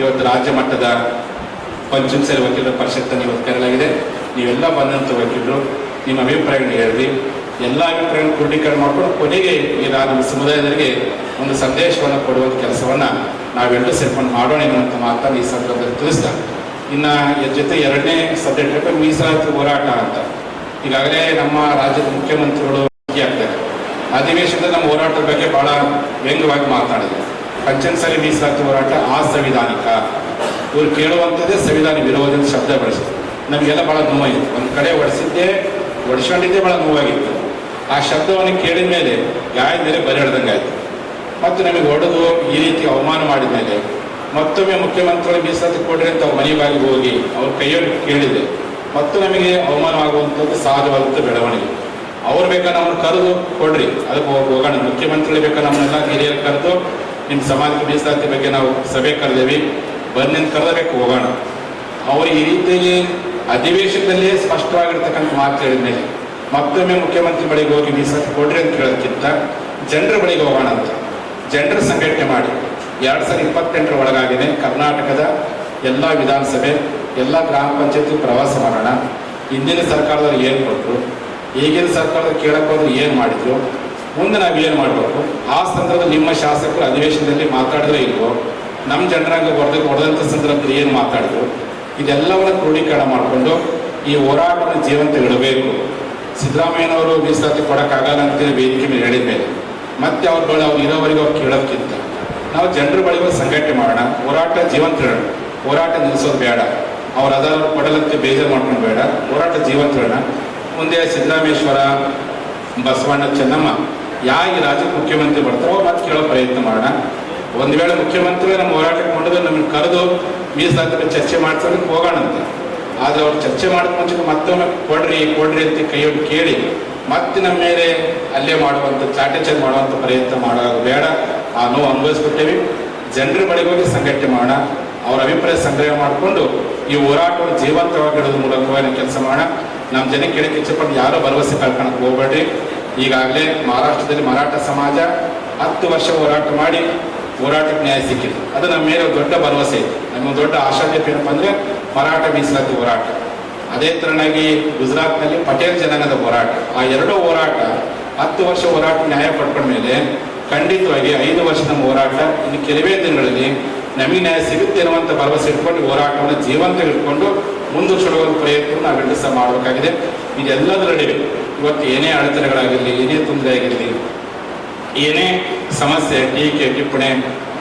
ಇವತ್ತು ರಾಜ್ಯ ಮಟ್ಟದ ಪಂಚಮ ಸಾಲಿ ವಕೀಲರ ಪರಿಷತ್ತನ್ನು ಇವತ್ತು ಕರೆಯಲಾಗಿದೆ. ನೀವೆಲ್ಲ ಬಂದಂಥ ವಕೀಲರು, ನಿಮ್ಮ ಅಭಿಪ್ರಾಯಗಳನ್ನ ಹೇಳ್ರಿ. ಎಲ್ಲ ಅಭಿಪ್ರಾಯಗಳನ್ನು ಕ್ರೋಢೀಕರಣ ಮಾಡಿಕೊಂಡು ಕೊನೆಗೆ ಈ ರಾ- ನಮ್ಮ ಸಮುದಾಯದವರಿಗೆ ಒಂದು ಸಂದೇಶವನ್ನು ಕೊಡುವಂಥ ಕೆಲಸವನ್ನು ನಾವೆಲ್ಲರೂ ಸೇರ್ಕೊಂಡು ಮಾಡೋಣ ಎನ್ನುವಂಥ ಮಾತನ್ನು ಈ ಸಂದರ್ಭದಲ್ಲಿ ತಿಳಿಸ್ತಾ ಇನ್ನು ಜೊತೆ ಎರಡನೇ ಸಬ್ಜೆಕ್ಟ್ ಮೀಸಲಾತಿ ಹೋರಾಟ ಅಂತ. ಈಗಾಗಲೇ ನಮ್ಮ ರಾಜ್ಯದ ಮುಖ್ಯಮಂತ್ರಿಗಳು ಭಾಗಿಯಾಗ್ತಾರೆ ಅಧಿವೇಶನದಲ್ಲಿ ನಮ್ಮ ಹೋರಾಟದ ಬಗ್ಗೆ ಬಹಳ ವ್ಯಂಗ್ಯವಾಗಿ ಮಾತನಾಡಿದ್ರು ಪಂಚಮಸಾಲಿ ಮೀಸಲಾತಿ ಹೋರಾಟ ಅಸಂವಿಧಾನಿಕ ಇವರು ಕೇಳುವಂಥದ್ದೇ ಸಂವಿಧಾನ ವಿರೋಧದ ಶಬ್ದ ಬಳಸಿದ್ರು. ನಮಗೆಲ್ಲ ಭಾಳ ನೋವಾಗಿತ್ತು ಒಂದು ಕಡೆ ಹೊಡೆಸಿದ್ದೇ ಹೊಡೆಸ್ಕೊಂಡಿದ್ದೇ ಭಾಳ ನೋವಾಗಿತ್ತು. ಆ ಶಬ್ದವನ್ನು ಕೇಳಿದ ಮೇಲೆ ಗಾಯದ ಮೇಲೆ ಬರೆ ಮತ್ತು ನಮಗೆ ಹೊಡೆದು ಈ ರೀತಿ ಅವಮಾನ ಮಾಡಿದ ಮೇಲೆ ಮತ್ತೊಮ್ಮೆ ಮುಖ್ಯಮಂತ್ರಿಗಳು ಮೀಸಲಾತಿ ಕೊಡ್ರಿ ಅಂತ ಅವ್ರ ಮನೆ ಬಾಗಿ ಹೋಗಿ ಅವ್ರ ಕೈಯಲ್ಲಿ ಕೇಳಿದೆ. ಮತ್ತು ನಮಗೆ ಅವಮಾನವಾಗುವಂಥದ್ದು ಸಹಜವಾದಂಥ ಬೆಳವಣಿಗೆ. ಅವ್ರು ಬೇಕಾದ್ರೆ ನಮ್ಮನ್ನು ಕರೆದು? ಕೊಡ್ರಿ. ಅದಕ್ಕೆ ಹೋಗ್- ಹೋಗೋಣ. ಮುಖ್ಯಮಂತ್ರಿಗಳು ಬೇಕಾ ನಮ್ಮನ್ನೆಲ್ಲ ಹಿರಿಯರು ಕರೆದು ನಿಮ್ಮ ಸಮಾಜಕ್ಕೆ ಮೀಸಲಾತಿ ಬಗ್ಗೆ ನಾವು ಸಭೆ ಕರೆದೇವಿ. ಬನ್ನಿ ಅಂತ ಕರೆದಬೇಕು, ಹೋಗೋಣ. ಅವರು ಈ ರೀತಿಯಲ್ಲಿ ಅಧಿವೇಶನದಲ್ಲಿ ಸ್ಪಷ್ಟವಾಗಿರ್ತಕ್ಕಂಥ ಮಾತು ಹೇಳಿದ ಮೇಲೆ ಮತ್ತೊಮ್ಮೆ ಮುಖ್ಯಮಂತ್ರಿ ಬಳಿಗೆ ಹೋಗಿ ಮೀಸಲು ಕೊಡ್ರಿ ಅಂತ ಕೇಳೋದಕ್ಕಿಂತ ಜನರ ಬಳಿಗೆ ಹೋಗೋಣ ಅಂತ. ಜನರ ಸಂಘಟನೆ ಮಾಡಿ. ಎರಡು ಸಾವಿರದ ಇಪ್ಪತ್ತೆಂಟರ ಒಳಗಾಗಿದೆ ಕರ್ನಾಟಕದ ಎಲ್ಲ ವಿಧಾನಸಭೆ, ಎಲ್ಲ ಗ್ರಾಮ ಪಂಚಾಯತಿ ಪ್ರವಾಸ ಮಾಡೋಣ. ಹಿಂದಿನ ಸರ್ಕಾರದವ್ರು ಏನು ಕೊಟ್ಟರು ಈಗಿನ ಸರ್ಕಾರದವ್ರು ಕೇಳಕ್ಕೆ ಹೋದ್ರೆ ಏನು ಮಾಡಿದ್ರು, ಮುಂದೆ ನಾವು ಏನು ಮಾಡಬೇಕು? ಆ ಸಂದರ್ಭದಲ್ಲಿ ನಿಮ್ಮ ಶಾಸಕರು ಅಧಿವೇಶನದಲ್ಲಿ ಮಾತಾಡಿದ್ರೆ ಇಲ್ವೋ? ನಮ್ಮ ಜನರಾಗ ಹೊಡೆದ ಹೊಡೆದಂಥ ಸಂದರ್ಭದಲ್ಲಿ ಏನು ಮಾತಾಡಿದ್ರು? ಇದೆಲ್ಲವನ್ನು ಕ್ರೋಢೀಕರಣ ಮಾಡಿಕೊಂಡು ಈ ಹೋರಾಟವನ್ನು ಜೀವಂತ ಇಡಬೇಕು. ಸಿದ್ದರಾಮಯ್ಯನವರು ಮೀಸಲಾತಿ ಕೊಡೋಕ್ಕಾಗಲ್ಲ ಅಂತೇಳಿ ವೇದಿಕೆ ಮೇಲೆ ಹೇಳಿದ ಮೇಲೆ. ಮತ್ತೆ ಅವ್ರ ಬಳಿ ಅವ್ರು ಇರೋವರೆಗೂ ಅವ್ರು ಕೇಳೋಕ್ಕಿಂತ ನಾವು ಜನರ ಬಳಿ ಸಂಘಟನೆ ಮಾಡೋಣ, ಹೋರಾಟ ಜೀವಂತ ಹೇಳೋಣ ಹೋರಾಟ ನಿಲ್ಲಿಸೋದು ಬೇಡ. ಅವ್ರು ಅದಾದ್ರು ಕೊಡಲಂತೆ ಬೇಜಾರು ಮಾಡ್ಕೊಂಡು ಬೇಡ. ಹೋರಾಟ ಜೀವಂತ ಹೇಳೋಣ ಮುಂದೆ ಸಿದ್ದರಾಮೇಶ್ವರ, ಬಸವಣ್ಣ, ಚೆನ್ನಮ್ಮ ಯಾರಿಗೆ ರಾಜ್ಯಕ್ಕೆ ಮುಖ್ಯಮಂತ್ರಿ ಬರ್ತಾರೋ ಮತ್ತೆ ಕೇಳೋ ಪ್ರಯತ್ನ ಮಾಡೋಣ. ಒಂದು ವೇಳೆ ಮುಖ್ಯಮಂತ್ರಿ ನಮ್ಮ ಹೋರಾಟಕ್ಕೆ ಮಾಡಿದ್ರೆ ನಮ್ಮನ್ನು ಕರೆದು ಮೀಸಲಾತಿ ಚರ್ಚೆ ಮಾಡ್ಸೋದಕ್ಕೆ ಹೋಗೋಣಂತೆ. ಆದರೆ ಅವ್ರು ಚರ್ಚೆ ಮಾಡಿದ ಮುಂಚೆ ಮತ್ತೊಮ್ಮೆ ಕೊಡ್ರಿ ಕೊಡ್ರಿ ಅಂತ ಕೈಯೊಂದು ಕೇಳಿ, ಮತ್ತೆ ನಮ್ಮ ಮೇಲೆ ಅಲ್ಲೇ ಮಾಡುವಂಥ ಚಾಟಚರ್ ಮಾಡುವಂಥ ಪ್ರಯತ್ನ ಮಾಡೋದು ಬೇಡ. ಆ ನೋವು ಅನುಭವಿಸ್ಬಿಟ್ಟೇವಿ. ಜನರ ಬಳಿಗೆ ಹೋಗಿ ಸಂಘಟನೆ ಮಾಡೋಣ. ಅವರ ಅಭಿಪ್ರಾಯ ಸಂಗ್ರಹ ಮಾಡಿಕೊಂಡು ಈ ಹೋರಾಟವನ್ನು ಜೀವಂತವಾಗಿಡೋದ್ರ ಮೂಲಕವಾಗಿ ಕೆಲಸ ಮಾಡೋಣ. ನಮ್ಮ ಜನಕ್ಕೆ ಕೇಳಕ್ಕೆ ಇಚ್ಛಪಟ್ಟು ಯಾರೋ ಭರವಸೆ ಕಳ್ಕೊಳಕ್ಕೆ ಹೋಗ್ಬೇಡ್ರಿ. ಈಗಾಗಲೇ ಮಹಾರಾಷ್ಟ್ರದಲ್ಲಿ ಮರಾಠ ಸಮಾಜ ಹತ್ತು ವರ್ಷ ಹೋರಾಟ ಮಾಡಿ ಹೋರಾಟಕ್ಕೆ ನ್ಯಾಯ ಸಿಕ್ಕಿದೆ. ಅದು ನಮ್ಮ ಮೇಲೆ ದೊಡ್ಡ ಭರವಸೆ ಇದೆ. ನಮ್ಮ ದೊಡ್ಡ ಆಶಾದ್ಯತೆ ಏನಪ್ಪ ಅಂದರೆ ಮರಾಠ ಮೀಸಲಾತಿ ಹೋರಾಟ. ಅದೇ ತರನಾಗಿ ಗುಜರಾತ್ನಲ್ಲಿ ಪಟೇಲ್ ಜನಾಂಗದ ಹೋರಾಟ. ಆ ಎರಡೂ ಹೋರಾಟ ಹತ್ತು ವರ್ಷ ಹೋರಾಟ ನ್ಯಾಯ ಪಡ್ಕೊಂಡ ಮೇಲೆ ಖಂಡಿತವಾಗಿ ಐದು ವರ್ಷದ ಹೋರಾಟ ಇನ್ನು ಕೆಲವೇ ದಿನಗಳಲ್ಲಿ ನಮಗೆ ನ್ಯಾಯ ಸಿಗುತ್ತೆ ಅನ್ನುವಂಥ ಭರವಸೆ ಇಟ್ಕೊಂಡು ಹೋರಾಟವನ್ನು ಜೀವಂತ ಇಟ್ಕೊಂಡು ಮುಂದೆ ಪ್ರಯತ್ನ ಪ್ರಯತ್ನವನ್ನು ಸಹ ಮಾಡಬೇಕಾಗಿದೆ. ಇದೆಲ್ಲದರ ನಡುವೆ ಇವತ್ತು ಏನೇ ಅಡೆತಡೆಗಳಾಗಿರಲಿ, ಏನೇ ತೊಂದರೆ ಆಗಿರಲಿ, ಏನೇ ಸಮಸ್ಯೆ, ಟೀಕೆ, ಟಿಪ್ಪಣಿ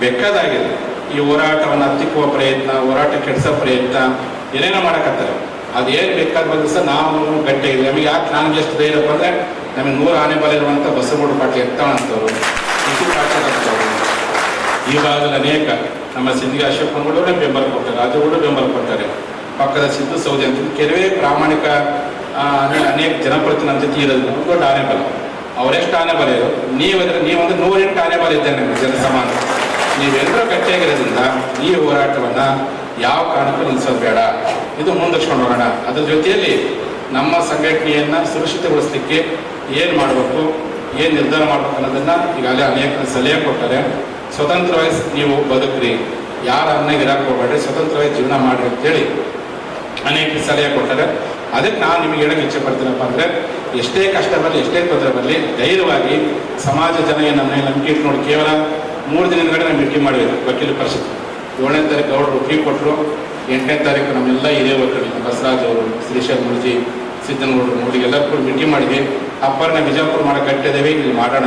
ಬೇಕಾದಾಗಿದೆ ಈ ಹೋರಾಟವನ್ನು ಹತ್ತಿಕ್ಕುವ ಪ್ರಯತ್ನ, ಹೋರಾಟ ಕೆಡಿಸೋ ಪ್ರಯತ್ನ ಏನೇನೋ ಮಾಡಕತ್ತಾರೆ. ಅದೇನು ಬೇಕಾದ ಬಂದ್ರೆ ಸಹ ನಾವು ಇದೆ ನಮಗೆ ಯಾಕೆ ನಾನು ಎಷ್ಟು ಧೈರ್ಯಪ್ಪ ಅಂದರೆ ನಮಗೆ ನೂರು ಆನೆ ಬಲ ಇರುವಂಥ ಬಸವಗೌಡ ಪಾಟೀಲ್ ಎತ್ತವಂಥವ್ರು ಇದು ಈ ಭಾಗದಲ್ಲಿ ಅನೇಕ ನಮ್ಮ ಸಿಂಧಿಗೆ ಅಶೋಕನಗಳು ಬೆಂಬಲ ಕೊಡ್ತಾರೆ. ರಾಜುಗಳು ಬೆಂಬಲ ಕೊಡ್ತಾರೆ. ಪಕ್ಕದ ಸಿದ್ದು ಸೌದಿ ಅಂತ. ಕೆಲವೇ ಪ್ರಾಮಾಣಿಕ ಅನೇಕ ಜನಪ್ರತಿನಿಧಿ ನಮ್ಮ ದೊಡ್ಡ ಆನೆ ಬಲ. ಅವರೆಷ್ಟು ಆನೆ ಬಲ ಇರೋ ನೀವಂದ್ರೆ ನೀವೊಂದು ನೂರೆಂಟು ಆನೆ ಬಲ ಇದ್ದೇನೆ ಜನ ಸಮಾನ. ನೀವೆಲ್ಲರೂ ಗಟ್ಟಿಯಾಗಿರೋದ್ರಿಂದ ಈ ಹೋರಾಟವನ್ನ ಯಾವ ಕಾರಣಕ್ಕೂ ನಿಲ್ಲಿಸೋದು ಬೇಡ ಇದು ಮುಂದರ್ಸ್ಕೊಂಡು ಹೋಗೋಣ. ಅದ್ರ ಜೊತೆಯಲ್ಲಿ ನಮ್ಮ ಸಂಘಟನೆಯನ್ನ ಸುರಕ್ಷಿತಗೊಳಿಸಲಿಕ್ಕೆ ಏನು ಮಾಡಬೇಕು, ಏನು ನಿರ್ಧಾರ ಮಾಡ್ಬೇಕು ಅನ್ನೋದನ್ನ ಈಗಾಗಲೇ ಅನೇಕ ಸಲಹೆ ಕೊಟ್ಟರೆ ಸ್ವತಂತ್ರವಾಗಿ ನೀವು ಬದುಕ್ರಿ. ಯಾರ ಅನ್ನಾಗ ಇರಕ್ಕೆ ಹೋಗ್ಬೇಡ್ರಿ, ಸ್ವತಂತ್ರವಾಗಿ ಜೀವನ ಮಾಡ್ರಿ ಅಂತೇಳಿ ಅನೇಕ ಸಲಹೆ ಕೊಟ್ಟಾರೆ. ಅದಕ್ಕೆ ನಾನು ನಿಮಗೆ ಹೇಳಕ್ಕೆ ಇಚ್ಛೆ ಪಡ್ತೀನಪ್ಪ ಅಂದರೆ, ಎಷ್ಟೇ ಕಷ್ಟ ಬರಲಿ, ಎಷ್ಟೇ ತೊಂದರೆ ಬರಲಿ, ಧೈರ್ಯವಾಗಿ ಸಮಾಜ ಜನ ನಮ್ಮ ನಂಬಿಕೆ ಇಟ್ಟು ನೋಡಿ ಕೇವಲ ಮೂರು ದಿನದ ನಾವು ಮೀಟಿಂಗ್ ಮಾಡಿದ್ವಿ ವಕೀಲ ಪರಿಷತ್. ಏಳನೇ ತಾರೀಕು ಅವರು ಫ್ರೀ ಕೊಟ್ಟರು ಎಂಟನೇ ತಾರೀಕು ನಮ್ಮೆಲ್ಲ ಹಿರಿಯ ವಕೀಲರು ಬಸವರಾಜ್ ಅವರು, ಶ್ರೀಶೈಲ್ ಮುರ್ಜಿ, ಸಿದ್ದನಗೌಡರು ಎಲ್ಲರೂ ಕೂಡ ಮೀಟಿಂಗ್ ಮಾಡಿದ್ವಿ. ಅಪ್ಪರನ್ನ ಬಿಜಾಪುರ ಮಾಡಕ್ಕೆ ಕಟ್ಟಿದ್ದೇವೆ ಇಲ್ಲಿ ಮಾಡೋಣ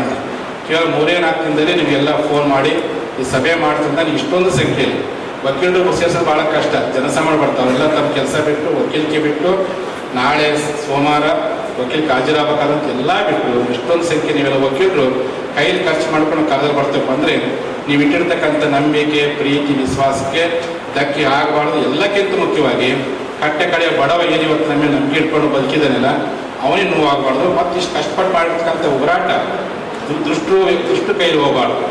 ಕೇವಲ ಮೂರೇ ನಾಲ್ಕು ದಿನದಲ್ಲಿ ನಿಮಗೆಲ್ಲ ಫೋನ್ ಮಾಡಿ, ಈ ಸಭೆ ಮಾಡ್ತಂತ ಇಷ್ಟೊಂದು ಸಂಖ್ಯೆಯಲ್ಲಿ. ವಕೀಲರು ಸೇರಿಸೋದು ಭಾಳ ಕಷ್ಟ ಜನಸಾಮಾನ್ಯ ಬರ್ತಾವೆ ಎಲ್ಲ ತಮ್ಮ ಕೆಲಸ ಬಿಟ್ಟು, ವಕೀಲಿಕೆ ಬಿಟ್ಟು, ನಾಳೆ ಸೋಮವಾರ ವಕೀಲ್ ಹಾಜರಾಗಬೇಕಾದಂತ ಎಲ್ಲ ಬಿಟ್ಟು ಇಷ್ಟೊಂದು ಸಂಖ್ಯೆ ನೀವೆಲ್ಲ ವಕೀಲರು ಕೈಲಿ ಖರ್ಚು ಮಾಡ್ಕೊಂಡು ಕರೆದಲ್ಲಿ ಬರ್ತೇವೆ ಅಂದರೆ ನೀವು ಇಟ್ಟಿರ್ತಕ್ಕಂಥ ನಂಬಿಕೆ, ಪ್ರೀತಿ, ವಿಶ್ವಾಸಕ್ಕೆ ಧಕ್ಕೆ ಆಗಬಾರ್ದು. ಎಲ್ಲಕ್ಕಿಂತ ಮುಖ್ಯವಾಗಿ ಕಟ್ಟೆ ಕಡೆಯ ಬಡವ ಏನು ಇವತ್ತು ನಮ್ಮ ನಂಬಿಕೆ ಇಟ್ಕೊಂಡು ಬದುಕಿದ್ದಾನೆಲ್ಲ ಅವನಿಗೆ ನೋವು ಆಗಬಾರ್ದು ಮತ್ತು ಇಷ್ಟು ಕಷ್ಟಪಟ್ಟು ಮಾಡಿರ್ತಕ್ಕಂಥ ಹೋರಾಟ ದುಷ್ಟು ದುಷ್ಟು ಕೈಲಿ ಹೋಗಬಾರ್ದು.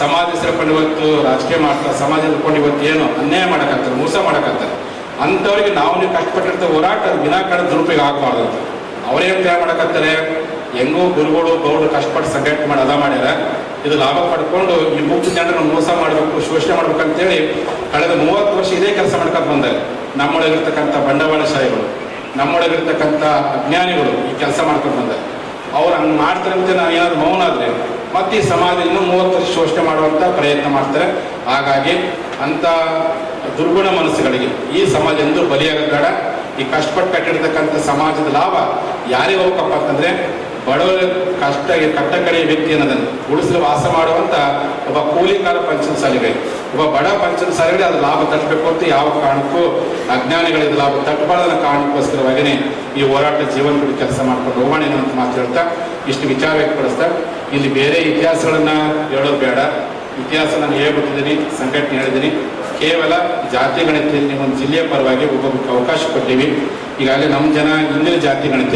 ಸಮಾಜ ಹೆಸರುಕೊಂಡು ಇವತ್ತು ರಾಜಕೀಯ ಮಾಡ್ತಾರೆ, ಸಮಾಜ ಹಿಡ್ಕೊಂಡು ಇವತ್ತು ಏನು ಅನ್ಯಾಯ ಮಾಡಕತ್ತಾರೆ ಮೋಸ ಮಾಡಕತ್ತಾರೆ ಅಂಥವ್ರಿಗೆ ನಾವು ನೀವು ಕಷ್ಟಪಟ್ಟಿರ್ತ ಹೋರಾಟ ವಿನಾಕಾರಣ ದುರುಪಯೋಗ ಆಗಬಾರ್ದು ಅವ್ರೇನು ತಯಾರು ಮಾಡಕತ್ತಾರೆ. ಹೆಂಗೋ ಗುರುಗಳು, ಗೌಡರು ಕಷ್ಟಪಟ್ಟು ಸಂಘಟನೆ ಮಾಡಿ ಅದ ಮಾಡ್ಯಾರ. ಇದು ಲಾಭ ಪಡ್ಕೊಂಡು ಈ ಮುಕ್ತ ಜನರನ್ನು ಮೋಸ ಮಾಡಬೇಕು, ಶೋಷಣೆ ಮಾಡ್ಬೇಕು ಅಂತೇಳಿ ಕಳೆದ ಮೂವತ್ತು ವರ್ಷ ಇದೇ ಕೆಲಸ ಮಾಡ್ಕೊಂಡು ಬಂದಾರೆ. ನಮ್ಮೊಳಗಿರ್ತಕ್ಕಂಥ ಬಂಡವಾಳಶಾಹಿಗಳು ನಮ್ಮೊಳಗಿರ್ತಕ್ಕಂಥ ಅಜ್ಞಾನಿಗಳು ಈ ಕೆಲಸ ಮಾಡ್ಕೊಂಡು ಬಂದಾರೆ. ಅವ್ರು ಹಂಗೆ ಮಾಡ್ತಾರೆ ಅಂತ ನಾವು ಏನಾದ್ರು ಮೌನ ಆದರೆ ಮತ್ತೆ ಈ ಸಮಾಜ ಇನ್ನೂ ಮೂವತ್ತು ವರ್ಷ ಶೋಷಣೆ ಮಾಡುವಂಥ ಪ್ರಯತ್ನ ಮಾಡ್ತಾರೆ. ಹಾಗಾಗಿ ಅಂಥ ದುರ್ಗುಣ ಮನಸ್ಸುಗಳಿಗೆ ಈ ಸಮಾಜ ಎಂದೂ ಬಲಿಯಾಗಬೇಡ ಈ ಕಷ್ಟಪಟ್ಟು ಕಟ್ಟಿರ್ತಕ್ಕಂಥ ಸಮಾಜದ ಲಾಭ ಯಾರಿಗೆ ಹೋಗಪ್ಪ ಅಂತಂದ್ರೆ ಬಡವರ ಕಷ್ಟ, ಕಟ್ಟಕಡೆಯ ವ್ಯಕ್ತಿ ಅನ್ನೋದನ್ನು. ಉಳಿಸಲು ವಾಸ ಮಾಡುವಂತ ಒಬ್ಬ ಕೂಲಿಕಾರ ಪಂಚಮಸಾಲಿಗೆ ಒಬ್ಬ ಬಡ ಪಂಚಮಸಾಲಿಗಳಿಗೆ ಅದು ಲಾಭ ತಟ್ಟಬೇಕು ಅಂತ ಯಾವ ಕಾರಣಕ್ಕೂ ಅಜ್ಞಾನಿಗಳಿಗೆ ಲಾಭ ತಟ್ಟಬಾರ್ದನ್ನ ಕಾರಣಕ್ಕೋಸ್ಕರವಾಗಿನೇ ಈ ಹೋರಾಟ ಜೀವನ ಬಿಟ್ಟು ಕೆಲಸ ಮಾಡ್ಕೊಂಡು ಹೋಗೋಣ ಅಂತ ಮಾತು ಹೇಳ್ತಾ, ಇಷ್ಟು ವಿಚಾರ ವ್ಯಕ್ತಪಡಿಸ್ತಾ, ಇಲ್ಲಿ ಬೇರೆ ಇತಿಹಾಸಗಳನ್ನ ಹೇಳೋದು ಬೇಡ. ಇತಿಹಾಸ ನಾನು ಹೇಳ್ಬಿಟ್ಟಿದ್ದೀನಿ, ಸಂಘಟನೆ ಹೇಳಿದ್ದೀನಿ. ಕೇವಲ ಜಾತಿ ಗಣತಿಯಲ್ಲಿ ಒಂದು ಜಿಲ್ಲೆಯ ಪರವಾಗಿ ಒಬ್ಬೊಬ್ಬರಿಗೆ ಅವಕಾಶ ಕೊಟ್ಟಿವಿ. ಈಗಾಗಲೇ ನಮ್ಮ ಜನ ಹಿಂದಿನ ಜಾತಿ ಗಣಿತ.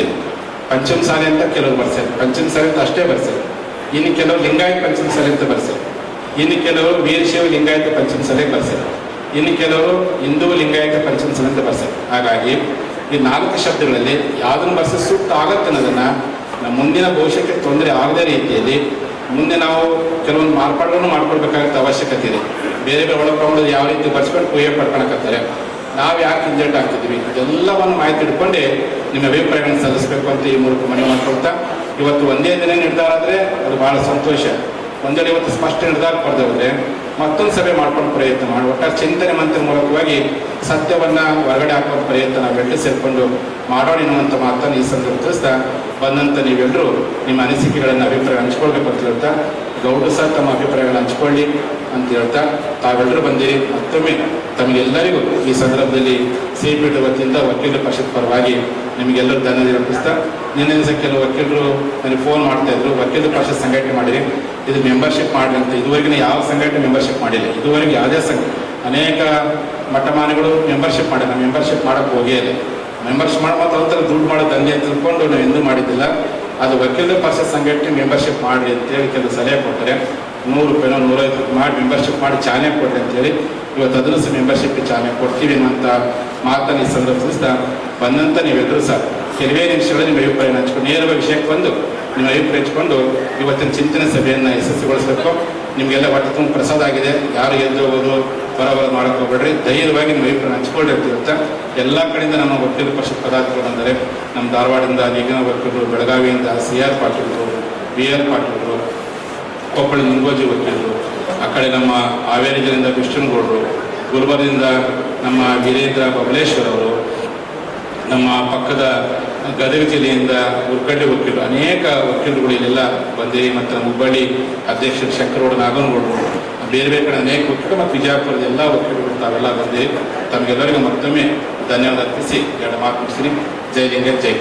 ಪಂಚಮ ಸಾಲೆ ಅಂತ ಕೆಲವರು ಬರ್ತಾರೆ ಪಂಚಮ ಸಾಲೆ ಅಂತ ಅಷ್ಟೇ ಬರ್ತಾರೆ ಇನ್ನು ಕೆಲವರು ಲಿಂಗಾಯತ ಪಂಚಮ ಸಾಲೆ ಅಂತ ಬರ್ತಾರೆ ಇನ್ನು ಕೆಲವರು ವೀರಶೈವ ಲಿಂಗಾಯತ ಪಂಚಮ ಸಾಲೆ ಇನ್ನು ಕೆಲವರು ಹಿಂದೂ ಲಿಂಗಾಯತ ಪಂಚಮ ಸಾಲೆ ಅಂತ ಬರ್ತಾರೆ ಹಾಗಾಗಿ ಈ ನಾಲ್ಕು ಶಬ್ದಗಳಲ್ಲಿ ಯಾವುದನ್ನು ಬರ್ಸಿ ಸೂಕ್ತ ಆಗತ್ತೆ ಅನ್ನೋದನ್ನ ನಮ್ಮ ಮುಂದಿನ ಭವಿಷ್ಯಕ್ಕೆ ತೊಂದರೆ ಆಗದೇ ರೀತಿಯಲ್ಲಿ ಮುಂದೆ ನಾವು ಕೆಲವೊಂದು ಮಾರ್ಪಾಡುಗಳನ್ನು ಮಾಡ್ಕೊಳ್ಬೇಕಾಗತ್ತೆ ಅವಶ್ಯಕತೆ ಇದೆ. ಬೇರೆ ಬೇರೆ ಒಳ ಪ್ರಮಾಣದಲ್ಲಿ ಯಾವ ರೀತಿ ಬರ್ಸ್ಕೊಂಡು ಕುಯ್ಯ ಪಡ್ಕೊಳಕತ್ತಾರೆ. ನಾವು ಯಾಕೆ ಹಿಂಜೆಟ್ ಆಗ್ತಿದ್ವಿ? ಅದೆಲ್ಲವನ್ನು ಮಾಹಿತಿ ಇಟ್ಕೊಂಡೆ ನಿಮ್ಮ ಅಭಿಪ್ರಾಯಗಳನ್ನು ಸಲ್ಲಿಸಬೇಕು ಅಂತ ಈ ಮೂಲಕ ಮನವಿ ಮಾಡ್ಕೊಳ್ತಾ, ಇವತ್ತು ಒಂದೇ ದಿನ ನಿರ್ಧಾರ ಆದರೆ ಅದು ಭಾಳ ಸಂತೋಷ. ಒಂದೆಡೆ ಇವತ್ತು ಸ್ಪಷ್ಟ ನಿರ್ಧಾರ ಪಡೆದ ಮತ್ತೊಂದು ಸಭೆ ಮಾಡ್ಕೊಂಡು ಪ್ರಯತ್ನ ಮಾಡಿ. ಒಟ್ಟಾರೆ ಚಿಂತನೆ ಮಂತ್ರ ಮೂಲಕವಾಗಿ ಸತ್ಯವನ್ನು ಹೊರಗಡೆ ಹಾಕುವ ಪ್ರಯತ್ನ ನಾವೆಲ್ಲರೂ ಸೇರಿಕೊಂಡು ಮಾಡೋಣ ಎನ್ನುವಂಥ ಮಾತನ್ನು ಈ ಸಂದರ್ಭ ತಿಳಿಸ್ತಾ ಬಂದಂಥ ನೀವೆಲ್ಲರೂ ನಿಮ್ಮ ಅನಿಸಿಕೆಗಳನ್ನು ಅಭಿಪ್ರಾಯ ಹಂಚ್ಕೊಳ್ಬೇಕು ಅಂತ ಹೇಳ್ತಾ ಗೌಡ ಸಹ ತಮ್ಮ ಅಭಿಪ್ರಾಯಗಳನ್ನು ಹಂಚ್ಕೊಳ್ಳಿ. ಅಂತ ಹೇಳ್ತಾ ತಾವೆಲ್ಲರೂ ಬಂದಿರಿ. ಮತ್ತೊಮ್ಮೆ ತಮಗೆಲ್ಲರಿಗೂ ಈ ಸಂದರ್ಭದಲ್ಲಿ ಸಿಪಿಟಿ ವತಿಯಿಂದ ವಕೀಲರ ಪಕ್ಷದ ಪರವಾಗಿ ನಿಮಗೆಲ್ಲರೂ ಧನ್ಯವಾದ ಅರ್ಪಿಸ್ತಾ, ನಿನ್ನೆ ದಿವಸ ಕೆಲವು ವಕೀಲರು ನನಗೆ ಫೋನ್ ಮಾಡ್ತಾ ಇದ್ರು, ವಕೀಲರ ಪರಿಷತ್ ಸಂಘಟನೆ ಮಾಡಿರಿ, ಇದು ಮೆಂಬರ್ಶಿಪ್ ಮಾಡಿ ಅಂತ. ಇದುವರೆಗಿನ ಯಾವ ಸಂಘಟನೆ ಮೆಂಬರ್ಶಿಪ್ ಮಾಡಿಲ್ಲ. ಇದುವರೆಗೆ ಯಾವುದೇ ಸಂಘ, ಅನೇಕ ಮಠಮಾನಿಗಳು ಮೆಂಬರ್ಶಿಪ್ ಮಾಡಿಲ್ಲ. ಮೆಂಬರ್ಶಿಪ್ ಮಾಡೋಕ್ಕೆ ಹೋಗೇ ಇಲ್ಲ. ಮೆಂಬರ್ಶಿಪ್ ಮಾಡಿ ಮತ್ತು ಒಂಥರ ದುಡ್ಡು ಮಾಡೋ ದಂಧೆ ಅಂತ ತಿಳ್ಕೊಂಡು ನಾವು ಎಂದೂ ಮಾಡಿದ್ದಿಲ್ಲ. ಅದು ವಕೀಲರ ಪರಿಷತ್ ಸಂಘಟನೆ ಮೆಂಬರ್ಶಿಪ್ ಮಾಡಿ ಅಂತೇಳಿ ಕೆಲವು ಸಲಹೆ ಕೊಟ್ಟರೆ ನೂರು ರೂಪಾಯಿನ ನೂರೈದು ಮಾಡಿ ಮೆಂಬರ್ಶಿಪ್ ಮಾಡಿ ಚಾನೆ ಕೊಡಿ ಅಂತೇಳಿ ಇವತ್ತು ಅದನ್ನು ಸಹ ಮೆಂಬರ್ಶಿಪ್ಗೆ ಚಾನೆ ಕೊಡ್ತೀವಿ ಅಂತ ಮಾತನ್ನು ಈ ಸಂದರ್ಭಿಸ್ತಾ ಬಂದಂಥ ನೀವೆಲ್ಲರೂ ಸಹ ಕೆಲವೇ ನಿಮಿಷಗಳಲ್ಲಿ ನಿಮ್ಮ ಅಭಿಪ್ರಾಯ ಹಂಚ್ಕೊಂಡು ನೇರವಾಗಿ ವಿಷಯಕ್ಕೆ ಬಂದು ನಿಮ್ಮ ಅಭಿಪ್ರಾಯ ಹಂಚ್ಕೊಂಡು ಇವತ್ತಿನ ಚಿಂತನೆ ಸಭೆಯನ್ನು ಯಶಸ್ವಿಗೊಳಿಸಬೇಕು. ನಿಮಗೆಲ್ಲ ಹೊಟ್ಟೆ ತುಂಬ ಪ್ರಸಾದ ಆಗಿದೆ. ಯಾರು ಎದ್ದು ಹೋಗೋದು ಬರೋಬರ ಮಾಡೋಕೆ ಹೋಗ್ಬೇಡ್ರಿ. ಧೈರ್ಯವಾಗಿ ನಿಮ್ಮ ಅಭಿಪ್ರಾಯ ಹಂಚ್ಕೊಂಡಿರ್ತೀವಿ ಅಂತ ಎಲ್ಲ ಕಡೆಯಿಂದ ನಮ್ಮ ವಕೀಲ ಪರಿಷತ್ ಪದಾರ್ಥಗಳು ಅಂದರೆ ನಮ್ಮ ಧಾರವಾಡದಿಂದ ಈಗಿನ ವಕೀಲರು, ಬೆಳಗಾವಿಯಿಂದ ಸಿ ಆರ್ ಪಾಟೀಲ್ರು, ಬಿ ಆರ್ ಪಾಟೀಲರು ಕೊಪ್ಪಳ ಮುಂಗೋಜಿ ವಕೀಲರು, ಆ ಕಡೆ ನಮ್ಮ ಹಾವೇರಿ ಜಿಲ್ಲೆಯಿಂದ ಕೃಷ್ಣನಗೌಡರು ನಮ್ಮ ವೀರೇಂದ್ರ ಬಬಲೇಶ್ವರ್ ಅವರು, ನಮ್ಮ ಪಕ್ಕದ ಗದಗ ಜಿಲ್ಲೆಯಿಂದ ಉರ್ಕಡ್ಡಿ ವಕೀಲರು, ಅನೇಕ ವಕೀಲರುಗಳು ಇಲ್ಲೆಲ್ಲ ಬಂದಿರಿ. ಮತ್ತು ನಮ್ಮ ಹುಬ್ಬಳ್ಳಿ ಅಧ್ಯಕ್ಷರು ಶಂಕರಗೌಡ ನಾಗನಗೌಡರು, ಬೇರೆ ಬೇರೆ ಕಡೆ ಅನೇಕ ವಕೀಲರು ಮತ್ತು ವಿಜಯಪುರದ ಎಲ್ಲ ವಕೀಲರುಗಳು ತಾವೆಲ್ಲ ಬಂದಿರಿ. ತಮಗೆಲ್ಲರಿಗೂ ಮತ್ತೊಮ್ಮೆ ಧನ್ಯವಾದ ಅರ್ಪಿಸಿ. ಎರಡು ಮಾತು ಮುಗಿಸಿರಿ ಜೈ ಲಿಂಗ, ಜೈ